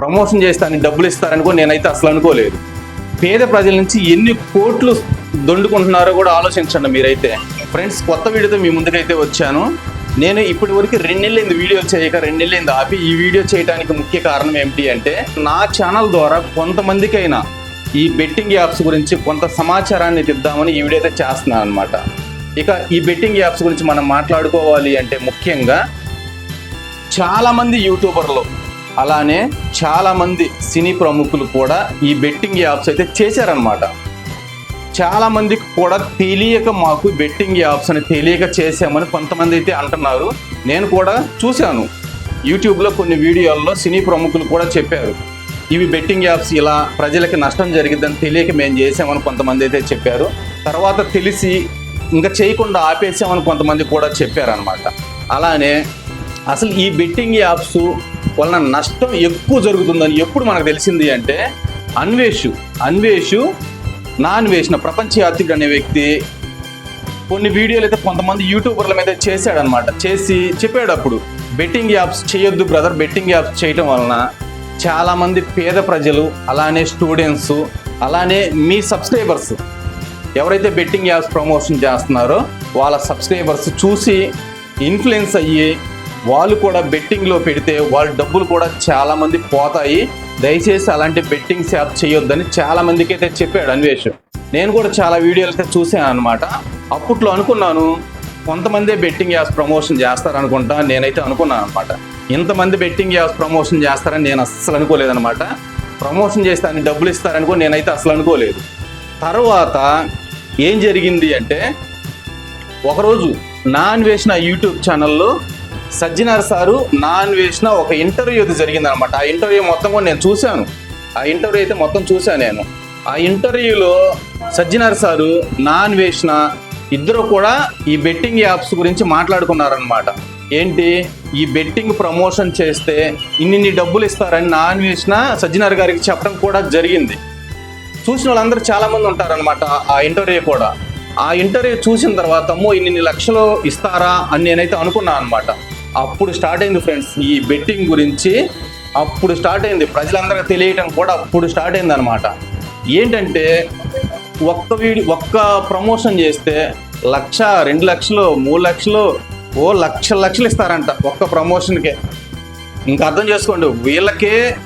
Promotion చేస్తానని డబ్బులు ఇస్తారని కూడా నేనైతే అసలు అనుకోలేదు. పేద ప్రజల నుంచి ఎన్ని కోట్లు దొండుకుంటున్నారో కూడా ఆలోచించండి మీరైతే. ఫ్రెండ్స్ కొత్త వీడియోతో మీ ముందుకైతే వచ్చాను. నేను ఇప్పటి వరకు రెండు వీడియో చేయక రెండు ఆపి ఈ వీడియో చేయడానికి ముఖ్య కారణం ఏమిటి అంటే నా ఛానల్ ద్వారా కొంతమందికైనా ఈ బెట్టింగ్ యాప్స్ గురించి కొంత సమాచారాన్ని తిద్దామని ఈ వీడియో అయితే చేస్తున్నాను అనమాట ఇక ఈ బెట్టింగ్ యాప్స్ గురించి మనం మాట్లాడుకోవాలి అంటే ముఖ్యంగా చాలామంది యూట్యూబర్లు అలానే చాలామంది సినీ ప్రముఖులు కూడా ఈ బెట్టింగ్ యాప్స్ అయితే చేశారనమాట చాలా మందికి కూడా తెలియక మాకు బెట్టింగ్ యాప్స్ అని తెలియక చేశామని కొంతమంది అయితే అంటున్నారు. నేను కూడా చూశాను. యూట్యూబ్లో కొన్ని వీడియోల్లో సినీ ప్రముఖులు కూడా చెప్పారు. ఇవి బెట్టింగ్ యాప్స్ ఇలా ప్రజలకి నష్టం జరిగిద్దని తెలియక మేము చేసామని కొంతమంది అయితే చెప్పారు. తర్వాత తెలిసి ఇంకా చేయకుండా ఆపేసామని కొంతమంది కూడా చెప్పారనమాట అలానే అసలు ఈ బెట్టింగ్ యాప్స్ వలన నష్టం ఎక్కువ జరుగుతుందని ఎప్పుడు మనకు తెలిసింది అంటే అన్వేషు అన్వేషు నాన్ వేసిన ప్రపంచ యాత్రికుడు అనే వ్యక్తి కొన్ని వీడియోలు అయితే కొంతమంది యూట్యూబర్ల మీద చేశాడనమాట. చేసి చెప్పాడు అప్పుడు బెట్టింగ్ యాప్స్ చేయొద్దు బ్రదర్ బెట్టింగ్ యాప్స్ చేయటం వలన చాలామంది పేద ప్రజలు అలానే స్టూడెంట్స్ అలానే మీ సబ్స్క్రైబర్స్ ఎవరైతే బెట్టింగ్ యాప్స్ ప్రమోషన్ చేస్తున్నారో వాళ్ళ సబ్స్క్రైబర్స్ చూసి ఇన్ఫ్లుయెన్స్ అయ్యి వాళ్ళు కూడా బెట్టింగ్లో పెడితే వాళ్ళ డబ్బులు కూడా చాలామంది పోతాయి. దయచేసి అలాంటి బెట్టింగ్స్ యాప్ చేయొద్దని చాలా మందికి అయితే చెప్పాడు అన్వేష్. నేను కూడా చాలా వీడియోలు అయితే చూసాను అనమాట అప్పట్లో అనుకున్నాను కొంతమందే బెట్టింగ్ యాప్స్ ప్రమోషన్ చేస్తారనుకుంటా నేనైతే అనుకున్నాను అనమాట ఇంతమంది బెట్టింగ్ యాప్స్ ప్రమోషన్ చేస్తారని నేను అస్సలు అనుకోలేదనమాట ప్రమోషన్ చేస్తారని డబ్బులు ఇస్తారని కూడా నేనైతే అసలు అనుకోలేదు. తర్వాత ఏం జరిగింది అంటే ఒకరోజు నా అన్వేషణ యూట్యూబ్ ఛానల్లో సజ్జనార్ సారు నా అన్వేషణ ఒక ఇంటర్వ్యూ అయితే జరిగిందనమాట. ఆ ఇంటర్వ్యూ మొత్తం కూడా నేను చూశాను. ఆ ఇంటర్వ్యూ అయితే మొత్తం చూశాను నేను. ఆ ఇంటర్వ్యూలో సజ్జనార్ సారు నా అన్వేషణ ఇద్దరు కూడా ఈ బెట్టింగ్ యాప్స్ గురించి మాట్లాడుకున్నారనమాట. ఏంటి? ఈ బెట్టింగ్ ప్రమోషన్ చేస్తే ఇన్ని డబ్బులు ఇస్తారని నా అన్వేషణ సజ్జనార్ గారికి చెప్పడం కూడా జరిగింది. చూసిన వాళ్ళందరూ చాలామంది ఉంటారనమాట ఆ ఇంటర్వ్యూ కూడా. ఆ ఇంటర్వ్యూ చూసిన తర్వాత అమ్మో ఇన్ని లక్షలు ఇస్తారా అని నేనైతే అనుకున్నాను అనమాట. అప్పుడు స్టార్ట్ అయింది ఫ్రెండ్స్. ఈ బెట్టింగ్ గురించి అప్పుడు స్టార్ట్ అయింది. ప్రజలందరికీ తెలియటం కూడా అప్పుడు స్టార్ట్ అయింది అనమాట ఏంటంటే ఒక్క వీడి ఒక్క ప్రమోషన్ చేస్తే లక్ష రెండు లక్షలు మూడు లక్షలు ఓ లక్ష లక్షలు ఇస్తారంట ఒక్క ప్రమోషన్కే. ఇంకా అర్థం చేసుకోండి వీళ్ళకే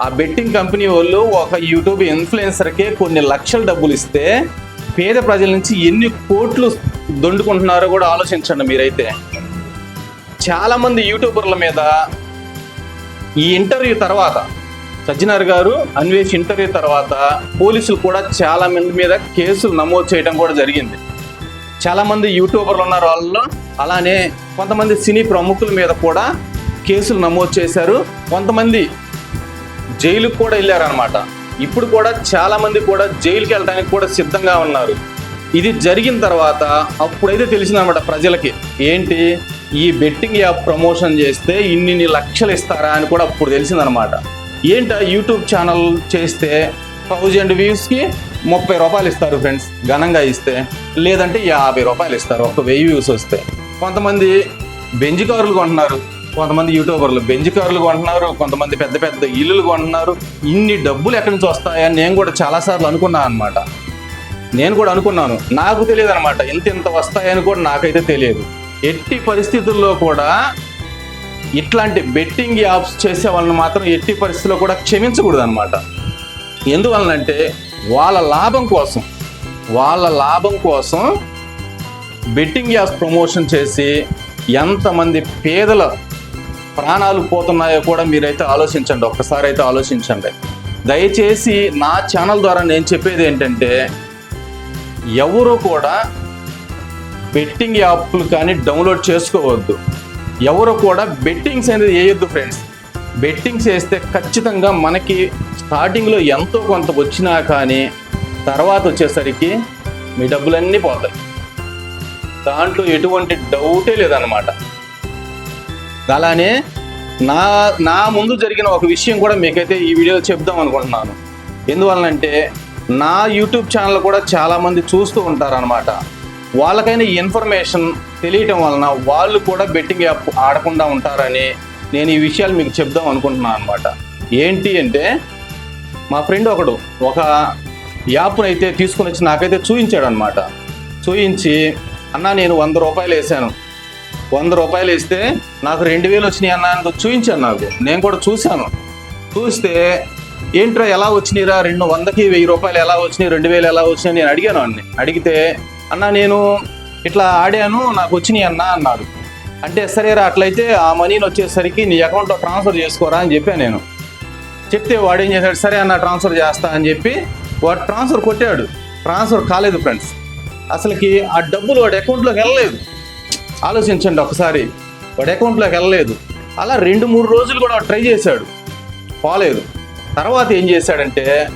ఆ బెట్టింగ్ కంపెనీ వాళ్ళు ఒక యూట్యూబ్ ఇన్ఫ్లుయెన్సర్కే కొన్ని లక్షల డబ్బులు ఇస్తే పేద ప్రజల నుంచి ఎన్ని కోట్లు దొండుకుంటున్నారో కూడా ఆలోచించండి మీరైతే. చాలామంది యూట్యూబర్ల మీద ఈ ఇంటర్వ్యూ తర్వాత సజ్జనార్ గారు అన్వేష్ ఇంటర్వ్యూ తర్వాత పోలీసులు కూడా చాలా మంది మీద కేసులు నమోదు చేయడం కూడా జరిగింది. చాలామంది యూట్యూబర్లు ఉన్నారు వాళ్ళలో అలానే కొంతమంది సినీ ప్రముఖుల మీద కూడా కేసులు నమోదు చేశారు. కొంతమంది జైలుకు కూడా వెళ్ళారనమాట ఇప్పుడు కూడా చాలా మంది కూడా జైలుకి వెళ్ళడానికి కూడా సిద్ధంగా ఉన్నారు. ఇది జరిగిన తర్వాత అప్పుడైతే తెలిసిందనమాట ప్రజలకి. ఏంటి? ఈ బెట్టింగ్ యాప్ ప్రమోషన్ చేస్తే ఇన్ని లక్షలు ఇస్తారా అని కూడా అప్పుడు తెలిసిందనమాట. ఏంట యూట్యూబ్ ఛానల్ చేస్తే థౌజండ్ వ్యూస్కి ముప్పై రూపాయలు ఇస్తారు ఫ్రెండ్స్ ఘనంగా ఇస్తే. లేదంటే యాభై రూపాయలు ఇస్తారు ఒక వెయ్యి వ్యూస్ వస్తే. కొంతమంది బెంజ్ కార్లు కొంటున్నారు కొంతమంది యూట్యూబర్లు బెంజ్ కార్లు కొంటున్నారు కొంతమంది పెద్ద పెద్ద ఇల్లులు కొంటున్నారు. ఇన్ని డబ్బులు ఎక్కడి నుంచి వస్తాయని నేను కూడా చాలాసార్లు అనుకున్నాను అనమాట. నేను కూడా అనుకున్నాను నాకు తెలియదు అనమాట ఇంత ఇంత వస్తాయని కూడా నాకైతే తెలియదు. ఎట్టి పరిస్థితుల్లో కూడా ఇట్లాంటి బెట్టింగ్ యాప్స్ చేసే వాళ్ళని మాత్రం ఎట్టి పరిస్థితుల్లో కూడా క్షమించకూడదు అనమాట ఎందువలనంటే వాళ్ళ లాభం కోసం వాళ్ళ లాభం కోసం బెట్టింగ్ యాప్స్ ప్రమోషన్ చేసి ఎంతమంది పేదల ప్రాణాలు పోతున్నాయో కూడా మీరైతే ఆలోచించండి ఒక్కసారి అయితే ఆలోచించండి. దయచేసి నా ఛానల్ ద్వారా నేను చెప్పేది ఏంటంటే ఎవరు కూడా బెట్టింగ్ యాప్లు కానీ డౌన్లోడ్ చేసుకోవద్దు. ఎవరు కూడా బెట్టింగ్స్ అనేది వేయొద్దు ఫ్రెండ్స్ బెట్టింగ్స్ వేస్తే ఖచ్చితంగా మనకి స్టార్టింగ్లో ఎంతో కొంత వచ్చినా కానీ తర్వాత వచ్చేసరికి మీ డబ్బులన్నీ పోతాయి. దాంట్లో ఎటువంటి డౌటే లేదనమాట అలానే నా నా ముందు జరిగిన ఒక విషయం కూడా మీకైతే ఈ వీడియోలో చెప్దాం అనుకుంటున్నాను. ఎందువలనంటే నా యూట్యూబ్ ఛానల్ కూడా చాలామంది చూస్తూ ఉంటారనమాట వాళ్ళకైనా ఈ ఇన్ఫర్మేషన్ తెలియటం వలన వాళ్ళు కూడా బెట్టింగ్ యాప్ ఆడకుండా ఉంటారని నేను ఈ విషయాలు మీకు చెప్దాం అనుకుంటున్నాను అనమాట ఏంటి అంటే మా ఫ్రెండ్ ఒకడు ఒక యాప్ను అయితే తీసుకుని వచ్చి నాకైతే చూపించాడు అనమాట చూపించి అన్న నేను వంద రూపాయలు వేసాను. వంద రూపాయలు వేస్తే నాకు రెండు వేలు వచ్చినాయి అన్న అని చూపించాను నాకు. నేను కూడా చూశాను. చూస్తే ఏంట్రా ఎలా వచ్చినాయిరా? రెండు వందకి వెయ్యి రూపాయలు ఎలా వచ్చినాయి? రెండు వేలు ఎలా వచ్చినాయి? నేను అడిగాను అన్ని అడిగితే అన్న నేను ఇట్లా ఆడాను నాకు వచ్చినాయి అన్న అన్నాడు. అంటే సరేరా అట్లయితే ఆ మనీని వచ్చేసరికి నీ అకౌంట్లో ట్రాన్స్ఫర్ చేసుకోరా అని చెప్పాను నేను. చెప్తే వాడు ఏం చేశాడు సరే అన్న ట్రాన్స్ఫర్ చేస్తా అని చెప్పి వాడు ట్రాన్స్ఫర్ కొట్టాడు. ట్రాన్స్ఫర్ కాలేదు ఫ్రెండ్స్ అసలుకి ఆ డబ్బులు వాడి అకౌంట్లోకి వెళ్ళలేదు. ఆలోచించండి ఒకసారి. వాడి అకౌంట్లోకి వెళ్ళలేదు. అలా రెండు మూడు రోజులు కూడా ట్రై చేశాడు. పోలేదు. తర్వాత ఏం చేశాడంటే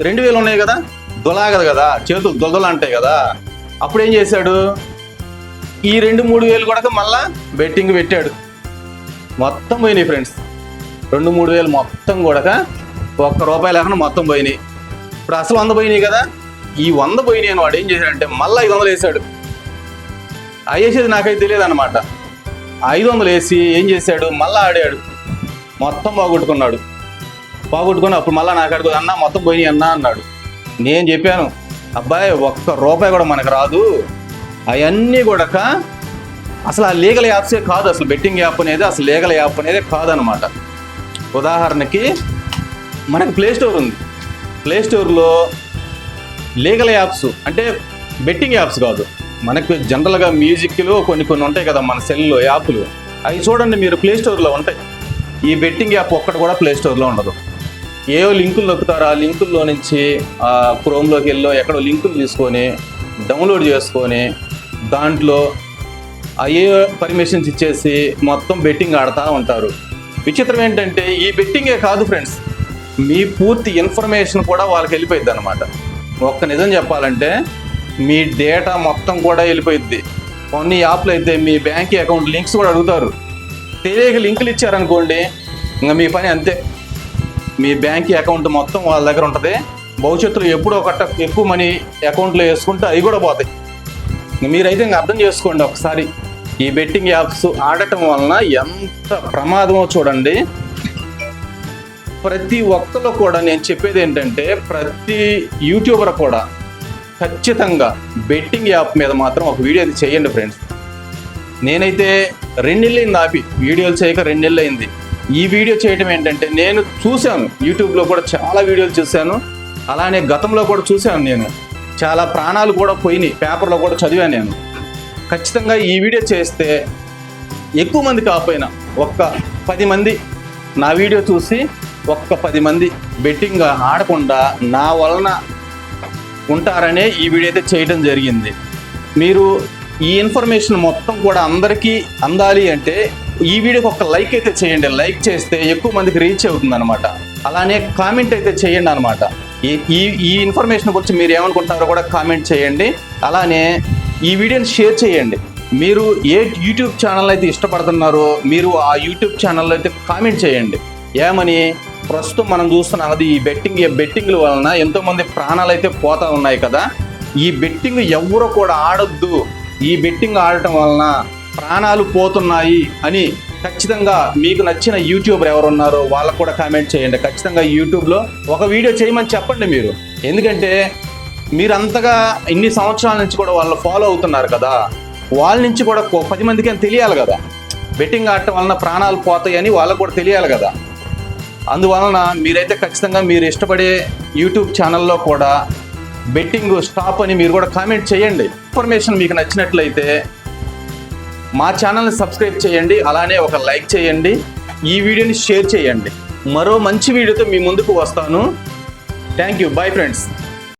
రెండు వేలు ఉన్నాయి కదా దొలాగదు కదా చేతులు దొదలు అంటాయి కదా. అప్పుడు ఏం చేశాడు? ఈ రెండు మూడు వేలు కూడా మళ్ళా బెట్టింగ్ పెట్టాడు. మొత్తం పోయినాయి ఫ్రెండ్స్ రెండు మూడు వేలు మొత్తం కూడా ఒక్క రూపాయి లేకుండా మొత్తం పోయినాయి. ఇప్పుడు అసలు వంద పోయినాయి కదా? ఈ వంద పోయినాయి అని వాడు ఏం చేశాడంటే మళ్ళీ ఐదు వందలు వేసాడు అయ్యేసేది నాకైతే తెలియదు అనమాట ఐదు వందలు వేసి ఏం చేశాడు? మళ్ళీ ఆడాడు. మొత్తం పోగొట్టుకున్నాడు. బాగొట్టుకుని అప్పుడు మళ్ళీ నాకు అడుగు అన్న మొత్తం పోయినాయి అన్న అన్నాడు. నేను చెప్పాను అబ్బాయి ఒక్క రూపాయి కూడా మనకు రాదు. అవన్నీ కూడా అసలు ఆ లీగల్ యాప్సే కాదు అసలు బెట్టింగ్ యాప్ అనేది అసలు లీగల్ యాప్ అనేది కాదనమాట ఉదాహరణకి మనకి ప్లే స్టోర్ ఉంది. ప్లే స్టోర్లో లీగల్ యాప్స్ అంటే బెట్టింగ్ యాప్స్ కాదు. మనకు జనరల్గా మ్యూజిక్లో కొన్ని కొన్ని ఉంటాయి కదా మన సెల్లో యాప్లు. అవి చూడండి మీరు ప్లే స్టోర్లో ఉంటాయి. ఈ బెట్టింగ్ యాప్ ఒక్కటి కూడా ప్లే స్టోర్లో ఉండదు. ఏవో లింకులు నొక్కుతారు? ఆ లింకుల్లో నుంచి ఆ క్రోమ్లోకి వెళ్ళో ఎక్కడో లింకులు తీసుకొని డౌన్లోడ్ చేసుకొని దాంట్లో అయ్యే పర్మిషన్స్ ఇచ్చేసి మొత్తం బెట్టింగ్ ఆడుతూ ఉంటారు. విచిత్రం ఏంటంటే ఈ బెట్టింగే కాదు ఫ్రెండ్స్ మీ పూర్తి ఇన్ఫర్మేషన్ కూడా వాళ్ళకి వెళ్ళిపోయింది అనమాట ఒక్క నిజం చెప్పాలంటే మీ డేటా మొత్తం కూడా వెళ్ళిపోయింది కొన్ని యాప్లు అయితే మీ బ్యాంక్ అకౌంట్ లింక్స్ కూడా అడుగుతారు. తెలియక లింకులు ఇచ్చారనుకోండి ఇంకా మీ పని అంతే. మీ బ్యాంక్ అకౌంట్ మొత్తం వాళ్ళ దగ్గర ఉంటుంది. భవిష్యత్తులో ఎప్పుడో ఒకట ఎక్కువ మనీ అకౌంట్లో వేసుకుంటే అవి కూడా పోతాయి. మీరైతే ఇంకా అర్థం చేసుకోండి ఒకసారి. ఈ బెట్టింగ్ యాప్స్ ఆడటం వలన ఎంత ప్రమాదమో చూడండి. ప్రతి ఒక్కరు కూడా నేను చెప్పేది ఏంటంటే ప్రతి యూట్యూబర్ కూడా ఖచ్చితంగా బెట్టింగ్ యాప్ మీద మాత్రం ఒక వీడియో చేయండి ఫ్రెండ్స్. నేనైతే రెండేళ్ళైంది ఆపి. వీడియోలు చేయక రెండేళ్ళు అయింది ఈ వీడియో చేయటం ఏంటంటే నేను చూశాను. యూట్యూబ్లో కూడా చాలా వీడియోలు చూశాను. అలానే గతంలో కూడా చూశాను నేను. చాలా ప్రాణాలు కూడా పోయినాయి. పేపర్లో కూడా చదివాను నేను. ఖచ్చితంగా ఈ వీడియో చేస్తే ఎక్కువ మంది కాకపోయినా ఒక్క పది మంది నా వీడియో చూసి ఒక్క పది మంది బెట్టింగ్ ఆడకుండా నా వలన ఉంటారనే ఈ వీడియో అయితే చేయడం జరిగింది. మీరు ఈ ఇన్ఫర్మేషన్ మొత్తం కూడా అందరికీ అందాలి అంటే ఈ వీడియోకి ఒక లైక్ అయితే చేయండి. లైక్ చేస్తే ఎక్కువ మందికి రీచ్ అవుతుంది అనమాట అలానే కామెంట్ అయితే చేయండి అనమాట ఈ ఈ ఈ ఇన్ఫర్మేషన్ గురించి మీరు ఏమనుకుంటున్నారో కూడా కామెంట్ చేయండి. అలానే ఈ వీడియోని షేర్ చేయండి. మీరు ఏ యూట్యూబ్ ఛానల్ అయితే ఇష్టపడుతున్నారో మీరు ఆ యూట్యూబ్ ఛానల్లో అయితే కామెంట్ చేయండి. ఏమని? ప్రస్తుతం మనం చూస్తున్నాం అది ఈ బెట్టింగ్ ఈ బెట్టింగ్ల వలన ఎంతోమంది ప్రాణాలు అయితే పోతా ఉన్నాయి కదా. ఈ బెట్టింగ్ ఎవరు కూడా ఆడొద్దు. ఈ బెట్టింగ్ ఆడటం వలన ప్రాణాలు పోతున్నాయి అని ఖచ్చితంగా మీకు నచ్చిన యూట్యూబర్ ఎవరు ఉన్నారో వాళ్ళకు కూడా కామెంట్ చేయండి. ఖచ్చితంగా యూట్యూబ్లో ఒక వీడియో చేయమని చెప్పండి మీరు. ఎందుకంటే మీరు అంతగా ఇన్ని సంవత్సరాల నుంచి కూడా వాళ్ళు ఫాలో అవుతున్నారు కదా. వాళ్ళ నుంచి కూడా పది మందికి అని తెలియాలి కదా. బెట్టింగ్ ఆడటం వలన ప్రాణాలు పోతాయి అని వాళ్ళకు కూడా తెలియాలి కదా. అందువలన మీరైతే ఖచ్చితంగా మీరు ఇష్టపడే యూట్యూబ్ ఛానల్లో కూడా బెట్టింగ్ స్టాప్ అని మీరు కూడా కామెంట్ చేయండి. ఇన్ఫర్మేషన్ మీకు నచ్చినట్లయితే మా ఛానల్ని సబ్స్క్రైబ్ చేయండి అలానే ఒక లైక్ చేయండి ఈ వీడియోని షేర్ చేయండి. మరో మంచి వీడియోతో మీ ముందుకు వస్తాను. Thank you bye friends